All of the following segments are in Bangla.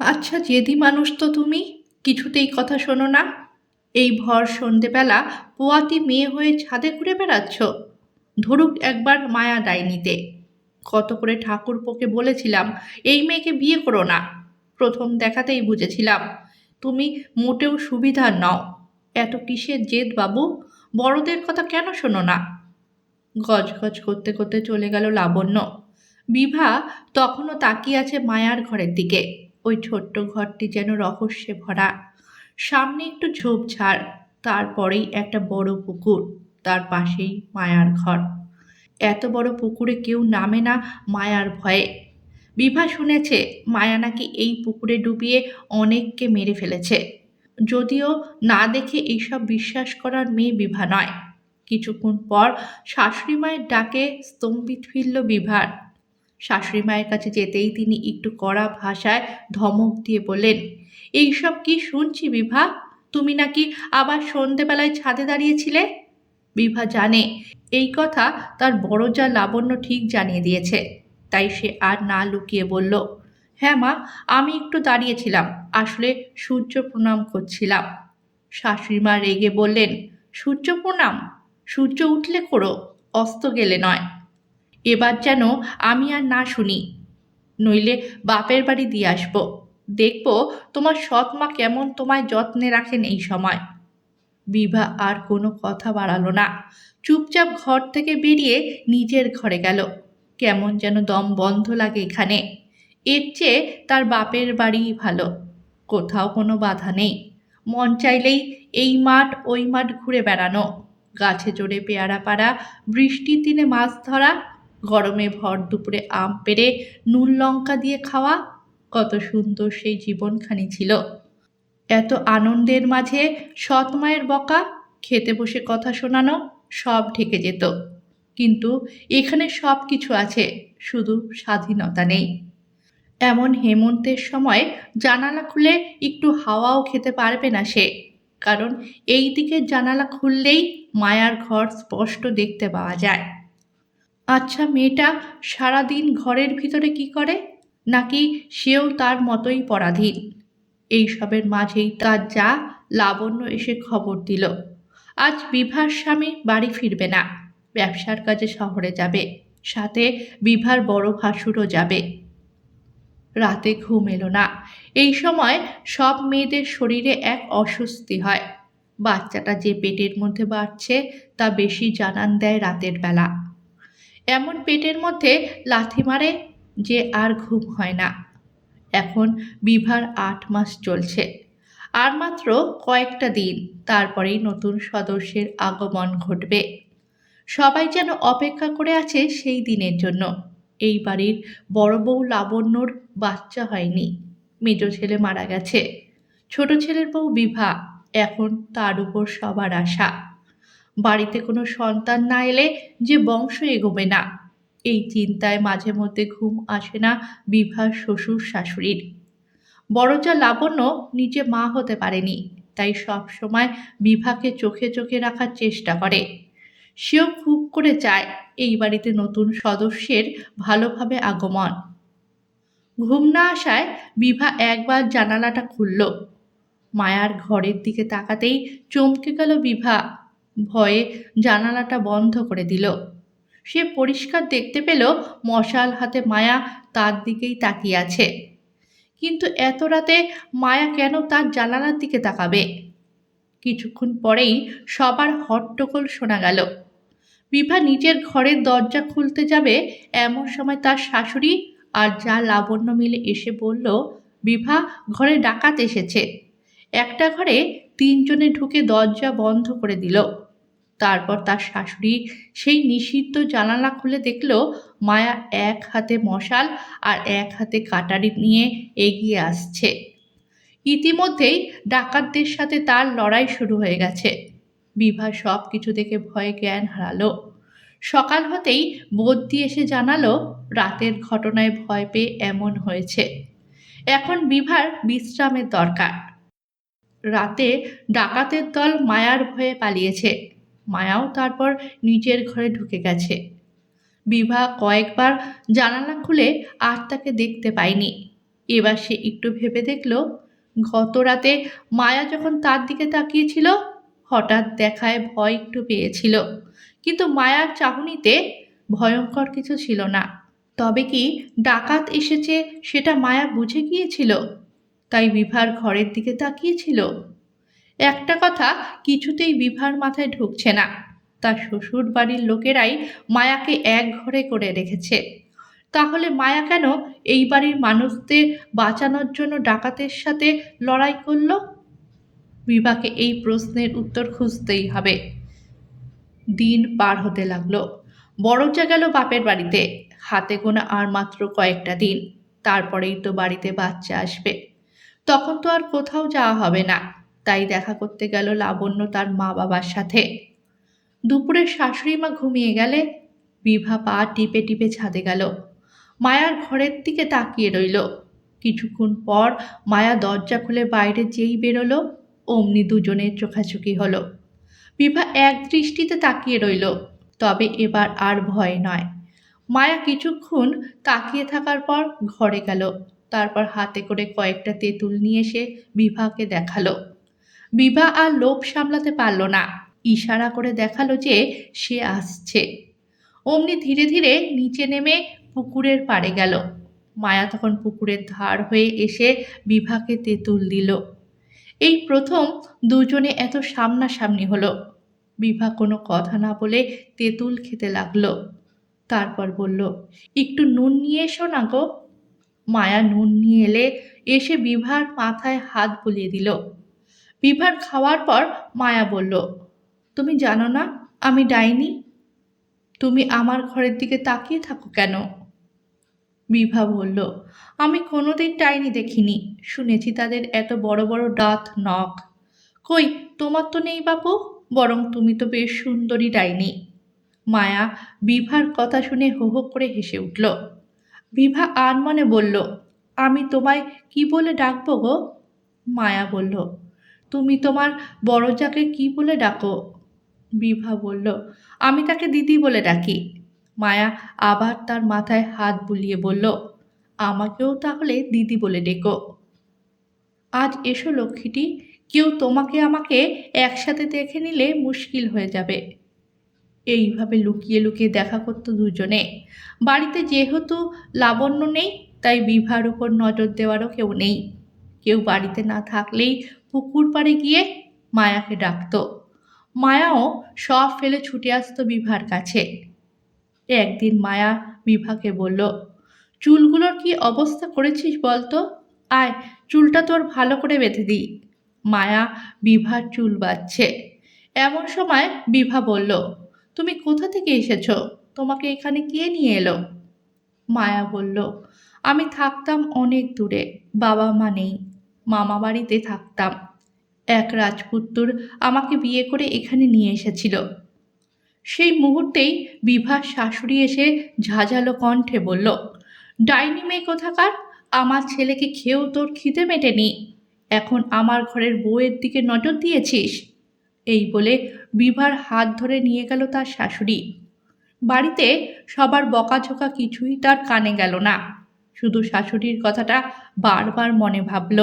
আচ্ছা জেদি মানুষ তো তুমি। কিছুতেই কথা শোনো না। এই ভর সন্ধেবেলা পোয়াতি মেয়ে হয়ে ছাদে ঘুরে বেড়াচ্ছ? ধরুক একবার মায়া ডাইনিতে। কত করে ঠাকুরপোকে বলেছিলাম, এই মেয়েকে বিয়ে করো না। প্রথম দেখাতেই বুঝেছিলাম, তুমি মোটেও সুবিধা নও। এত কিসের জেদ বাবু? বড়দের কথা কেন শোনো না? গজগজ করতে করতে চলে গেল লাবণ্য। বিভা তখনও তাকিয়ে আছে মায়ার ঘরের দিকে। ওই ছোট্ট ঘরটি যেন রহস্যে ভরা। সামনে একটু ঝোপঝাড় তারপরেই একটা বড় পুকুর, তার পাশেই মায়ার ঘর। এত বড় পুকুরে কেউ নামে না মায়ার ভয়ে। বিভা শুনেছে, মায়া নাকি এই পুকুরে ডুবিয়ে অনেককে মেরে ফেলেছে। যদিও না দেখে এইসব বিশ্বাস করার মেয়ে বিভা নয়। কিছুক্ষণ পর শাশুড়ি মায়ের ডাকে স্তম্ভিত ফিরল বিভার। শাশুড়ি মায়ের কাছে যেতেই তিনি একটু কড়া ভাষায় ধমক দিয়ে বললেন, এইসব কি শুনছি বিভা? তুমি নাকি আবার সন্ধেবেলায় ছাদে দাঁড়িয়েছিলে? বিভা জানে এই কথা তার বড় যা লাবণ্য ঠিক জানিয়ে দিয়েছে, তাই সে আর না লুকিয়ে বলল হ্যাঁ মা, আমি একটু দাঁড়িয়েছিলাম, আসলে সূর্য প্রণাম করছিলাম। শাশুড়ি মা রেগে বললেন, সূর্য প্রণাম? সূর্য উঠলে করো, অস্ত গেলে নয়। এবার যেন আমি আর না শুনি। নইলে বাপের বাড়ি দিয়ে আসব। দেখব তোমার সৎ মা কেমন তোমায় যত্নে রাখেন এই সময়। বিভা আর কোনো কথা বাড়ালো না। চুপচাপ ঘর থেকে বেরিয়ে নিজের ঘরে গেল। কেমন যেন দম বন্ধ লাগে এখানে। এর চেয়ে তার বাপের বাড়িই ভালো। কোথাও কোনো বাধা নেই। মন চাইলেই এই মাঠ ওই মাঠ ঘুরে বেড়ানো। গাছে চড়ে পেয়ারা পাড়া, বৃষ্টির দিনে মাছ ধরা গরমে ভর দুপুরে আম পেড়ে নুন লঙ্কা দিয়ে খাওয়া কত সুন্দর সেই জীবনখানি ছিল। এত আনন্দের মাঝে সৎ মায়ের বকা, খেতে বসে কথা শোনানো সব ঢেকে যেত। কিন্তু এখানে সব কিছু আছে, শুধু স্বাধীনতা নেই। এমন হেমন্তের সময় জানালা খুলে একটু হাওয়াও খেতে পারবে না সে, কারণ এই দিকের জানালা খুললেই মায়ার ঘর স্পষ্ট দেখতে পাওয়া যায়। আচ্ছা মেয়েটা সারাদিন ঘরের ভিতরে কি করে? নাকি সেও তার মতোই পরাধীন? এইসবের মাঝেই তার যা লাবণ্য এসে খবর দিল। আজ বিভার স্বামী বাড়ি ফিরবে না। ব্যবসার কাজে শহরে যাবে। সাথে বিভার বড় ভাসুরও যাবে। রাতে ঘুম এলো না। এই সময় সব মেয়েদের শরীরে এক অস্বস্তি হয়। বাচ্চাটা যে পেটের মধ্যে বাড়ছে, তা বেশি জানান দেয় রাতের বেলা। এমন পেটের মধ্যে লাথি মারে যে আর ঘুম হয় না। এখন বিভার আট মাস চলছে। আর মাত্র কয়েকটা দিন তারপরেই নতুন সদস্যের আগমন ঘটবে। সবাই যেন অপেক্ষা করে আছে সেই দিনের জন্য। এই বাড়ির বড় বউ লাবণ্যর বাচ্চা হয়নি। মেজ ছেলে মারা গেছে। ছোট ছেলের বউ বিভা। এখন তার উপর সবার আশা। বাড়িতে কোনো সন্তান না এলে যে বংশ এগোবে না। এই চিন্তায় মাঝে মধ্যে ঘুম আসে না বিভার শ্বশুর শাশুড়ির। বড়জা লাবণ্য নিজে মা হতে পারেনি, তাই সব সময় বিভাকে চোখে চোখে রাখার চেষ্টা করে। সেও খুব করে চায় এই বাড়িতে নতুন সদস্যের ভালোভাবে আগমন। ঘুম না আসায় বিভা একবার জানালাটা খুলল। মায়ার ঘরের দিকে তাকাতেই চমকে গেল বিভা। ভয়ে জানালাটা বন্ধ করে দিল। সে পরিষ্কার দেখতে পেল মশাল হাতে মায়া তার দিকেই তাকিয়ে আছে। কিন্তু এত রাতে মায়া কেন তার জানালার দিকে তাকাবে? কিছুক্ষণ পরেই সবার হট্টগোল শোনা গেল। বিভা নিজের ঘরের দরজা খুলতে যাবে এমন সময় তার শাশুড়ি আর যা লাবণ্য মিলে এসে বলল, বিভা, ঘরে ডাকাত এসেছে। একটা ঘরে তিনজনে ঢুকে দরজা বন্ধ করে দিল। তারপর তার শাশুড়ি সেই নিষিদ্ধ জানালা খুলে দেখল মায়া এক হাতে মশাল আর এক হাতে কাটারি নিয়ে এগিয়ে আসছে। ইতিমধ্যেই ডাকাতদের সাথে তার লড়াই শুরু হয়ে গেছে। বিভা সব কিছু দেখে ভয়ে জ্ঞান হারালো। সকাল হতেই বদ্যি এসে জানালো, রাতের ঘটনায় ভয় পেয়ে এমন হয়েছে। এখন বিভার বিশ্রামের দরকার। রাতে ডাকাতের দল মায়ার ভয়ে পালিয়েছে। মায়াও তারপর নিজের ঘরে ঢুকে গেছে। বিভা কয়েকবার জানালা খুলে আর তাকে দেখতে পায়নি। এবার সে একটু ভেবে দেখল, গত রাতে মায়া যখন তার দিকে তাকিয়েছিল, হঠাৎ দেখায় ভয় একটু পেয়েছিল। কিন্তু মায়ার চাহনিতে ভয়ঙ্কর কিছু ছিল না। তবে কি ডাকাত এসেছে সেটা মায়া বুঝে গিয়েছিল? তাই বিভার ঘরের দিকে তাকিয়েছিল? একটা কথা কিছুতেই বিভার মাথায় ঢুকছে না। তার শ্বশুর বাড়ির লোকেরাই মায়াকে এক ঘরে করে রেখেছে। তাহলে মায়া কেন এই বাড়ির মানুষদের বাঁচানোর জন্য ডাকাতের সাথে লড়াই করল? বিভাকে এই প্রশ্নের উত্তর খুঁজতেই হবে। দিন পার হতে লাগল। বড়জা গেল বাপের বাড়িতে। হাতে গোনা আর মাত্র কয়েকটা দিন। তারপরেই তো বাড়িতে বাচ্চা আসবে। তখন তো আর কোথাও যাওয়া হবে না। তাই দেখা করতে গেল লাবণ্য তার মা বাবার সাথে। দুপুরে শাশুড়ি মা ঘুমিয়ে গেলে বিভা পা টিপে টিপে ছাদে গেল। মায়ার ঘরের দিকে তাকিয়ে রইল। কিছুক্ষণ পর মায়া দরজা খুলে বাইরে যেই বেরোলো, অমনি দুজনের চোখাচোখি হলো। বিভা এক দৃষ্টিতে তাকিয়ে রইল, তবে এবার আর ভয় নয়। মায়া কিছুক্ষণ তাকিয়ে থাকার পর ঘরে গেল, তারপর হাতে করে কয়েকটা তেঁতুল নিয়ে এসে বিভাকে দেখাল। বিভা আর লোভ সামলাতে পারল না। ইশারা করে দেখাল যে সে আসছে। অমনি ধীরে ধীরে নিচে নেমে পুকুরের পাড়ে গেল। মায়া তখন পুকুরের ধার হয়ে এসে বিভাকে তেঁতুল দিল। এই প্রথম দুজনে এত সামনাসামনি হলো। বিভা কোনো কথা না বলে তেঁতুল খেতে লাগল। তারপর বলল, একটু নুন নিয়ে এসো না গো। মায়া নুন নিয়ে এলে এসে বিভার মাথায় হাত বুলিয়ে দিল। বিভার খাওয়ার পর মায়া বলল, তুমি জানো না আমি ডাইনি? তুমি আমার ঘরের দিকে তাকিয়ে থাকো কেন? বিভা বলল, আমি কোনোদিন ডাইনি দেখিনি। শুনেছি তাদের এত বড় বড় দাঁত নখ। কই, তোমার তো নেই বাপু, বরং তুমি তো বেশ সুন্দরী ডাইনি। মায়া বিভার কথা শুনে হো হো করে হেসে উঠল। বিভা আনমনে বলল, আমি তোমায় কি বলে ডাকবো গো? মায়া বলল তুমি তোমার বড়জাকে কি বলে ডাকো? বিভা বলল, আমি তাকে দিদি বলে ডাকি। মায়া আবার তার মাথায় হাত বুলিয়ে বলল, আমাকেও তাহলে দিদি বলে ডেকো। আজ এসো লক্ষ্মীটি, কেউ তোমাকে আমাকে একসাথে দেখে নিলে মুশকিল হয়ে যাবে। এইভাবে লুকিয়ে লুকিয়ে দেখা করতো দুজনে। বাড়িতে যেহেতু লাবণ্য নেই, তাই বিভার উপর নজর দেওয়ারও কেউ নেই। কেউ বাড়িতে না থাকলেই পুকুর পাড়ে গিয়ে মায়াকে ডাকতো। মায়াও সব ফেলে ছুটে আসতো বিভার কাছে। একদিন মায়া বিভাকে বলল, চুলগুলোর কি অবস্থা করেছিস বলতো? আয়, চুলটা তোর ভালো করে বেঁধে দিই। মায়া বিভার চুল বাঁধছে। এমন সময় বিভা বলল, তুমি কোথা থেকে এসেছ? তোমাকে এখানে কে নিয়ে এলো? মায়া বলল, আমি থাকতাম অনেক দূরে বাবা মা নেই। মামা বাড়িতে থাকতাম। এক রাজপুত্তর আমাকে বিয়ে করে এখানে নিয়ে এসেছিল। সেই মুহূর্তেই বিভার শাশুড়ি এসে ঝাঁঝালো কণ্ঠে বলল, ডাইনি মেয়ে কোথাকার? আমার ছেলেকে খেয়েও তোর খিদে মেটেনি। এখন আমার ঘরের বউয়ের দিকে নজর দিয়েছিস? এই বলে বিভার হাত ধরে নিয়ে গেল তার শাশুড়ি। বাড়িতে সবার বকাঝোকা কিছুই তার কানে গেল না। শুধু শাশুড়ির কথাটা বারবার মনে ভাবল।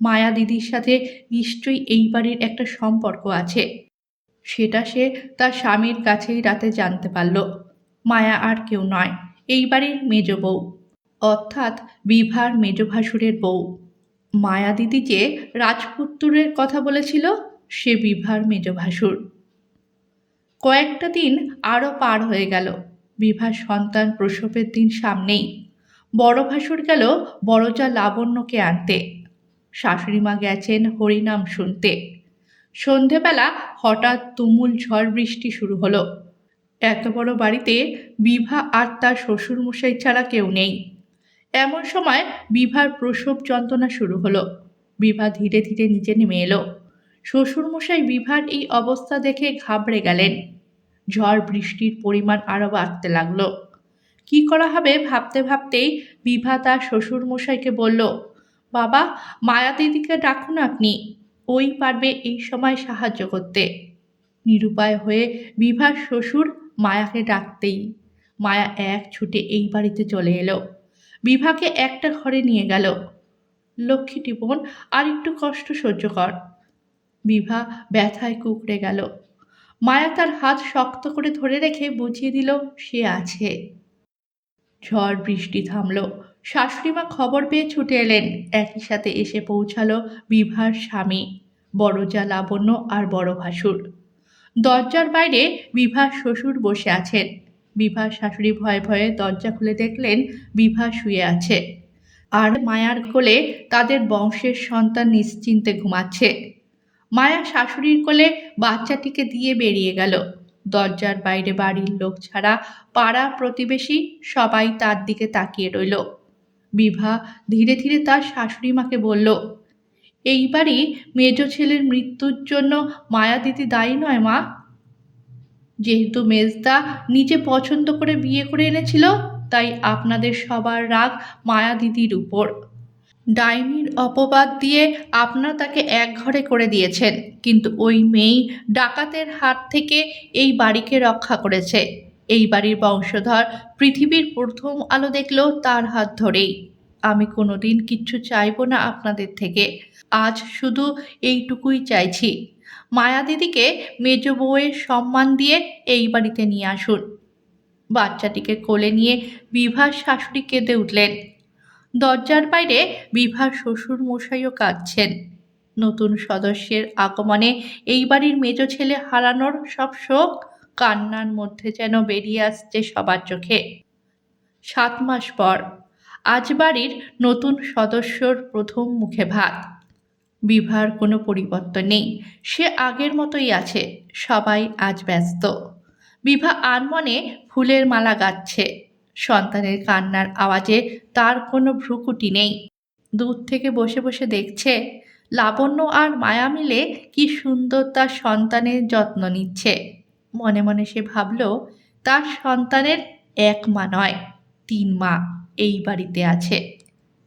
মায়া দিদির সাথে নিশ্চয়ই এই বাড়ির একটা সম্পর্ক আছে। সেটা সে তার স্বামীর কাছেই রাতে জানতে পারল। মায়া আর কেউ নয়, এই বাড়ির মেজ বউ, অর্থাৎ বিভার মেজ ভাসুরের বউ। মায়া দিদি যে রাজপুত্তরের কথা বলেছিল, সে বিভার মেজ ভাসুর। কয়েকটা দিন আরও পার হয়ে গেল, বিভার সন্তান প্রসবের দিন সামনেই। বড় ভাসুর গেল বড়জা লাবণ্যকে আনতে। শাশুড়িমা গেছেন হরিনাম শুনতে। সন্ধেবেলা হঠাৎ তুমুল ঝড় বৃষ্টি শুরু হলো। এত বড় বাড়িতে বিভা আর তার শ্বশুরমশাই ছাড়া কেউ নেই। এমন সময় বিভার প্রসব যন্ত্রণা শুরু হলো। বিভা ধীরে ধীরে নিচে নেমে এলো। শ্বশুরমশাই বিভার এই অবস্থা দেখে ঘাবড়ে গেলেন। ঝড় বৃষ্টির পরিমাণ আরও বাড়তে লাগল। কি করা হবে ভাবতে ভাবতেই বিভা তার শ্বশুরমশাইকে বলল বাবা, মায়া দিদিকে ডাকুন আপনি। ওই পারবে এই সময় সাহায্য করতে। নিরুপায় হয়ে বিভার শ্বশুর মায়াকে ডাকতেই। মায়া এক ছুটে এই বাড়িতে চলে এলো। বিভাকে একটা ঘরে নিয়ে গেল। লক্ষ্মীটি বোন, আর একটু কষ্ট সহ্য কর। বিভা ব্যথায় কুকড়ে গেল। মায়া তার হাত শক্ত করে ধরে রেখে বুঝিয়ে দিল, সে আছে। ঝড় বৃষ্টি থামলো। শাশুড়িমা খবর পেয়ে ছুটে এলেন। একই সাথে এসে পৌঁছালো বিভার স্বামী, বড় যা লাবণ্য আর বড় ভাসুর। দরজার বাইরে বিভার শ্বশুর বসে আছেন। বিভার শাশুড়ি ভয়ে ভয়ে দরজা খুলে দেখলেন বিভা শুয়ে আছে। আর মায়ার কোলে তাদের বংশের সন্তান নিশ্চিন্তে ঘুমাচ্ছে। মায়া শাশুড়ির কোলে বাচ্চাটিকে দিয়ে বেরিয়ে গেল। দরজার বাইরে বাড়ির লোক ছাড়া পাড়া প্রতিবেশী সবাই তার দিকে তাকিয়ে রইল। বিভা ধীরে ধীরে তার শাশুড়ি মাকে বলল, এইবারই মেজ ছেলের মৃত্যুর জন্য মায়া দিদি দায়ী নয় মা। যেহেতু মেজদা নিজে পছন্দ করে বিয়ে করে এনেছিল, তাই আপনাদের সবার রাগ মায়া দিদির উপর। ডাইনির অপবাদ দিয়ে আপনারা তাকে এক ঘরে করে দিয়েছেন, কিন্তু ওই মেয়েই ডাকাতের হাত থেকে এই বাড়িকে রক্ষা করেছে। এই বাড়ির বংশধর পৃথিবীর প্রথম আলো দেখল তার হাত ধরেই। আমি কোনোদিন কিচ্ছু চাইব না আপনাদের থেকে। আজ শুধু এইটুকুই চাইছি। মায়া দিদিকে মেজ বউয়ের সম্মান দিয়ে এই বাড়িতে নিয়ে আসুন। বাচ্চাটিকে কোলে নিয়ে বিভার শাশুড়ি কেঁদে উঠলেন। দরজার বাইরে বিভার শ্বশুর মশাইও কাঁদছেন। নতুন সদস্যের আগমনে এই বাড়ির মেজ ছেলে হারানোর সব শোক কান্নার মধ্যে যেন বেরিয়ে আসছে সবার চোখে। সাত মাস পর, আজ বাড়ির নতুন সদস্যর প্রথম মুখে ভাত। বিভার কোনো পরিবর্তন নেই, সে আগের মতোই আছে, সবাই আজ ব্যস্ত। বিভা আনমনে ফুলের মালা গাচ্ছে, সন্তানের কান্নার আওয়াজে তার কোনো ভ্রুকুটি নেই। দূর থেকে বসে বসে দেখছে, লাবণ্য আর মায়া মিলে কি সুন্দর তার সন্তানের যত্ন নিচ্ছে। মনে মনে সে ভাবল তার সন্তানের এক মা নয় তিন মা এই বাড়িতে আছে।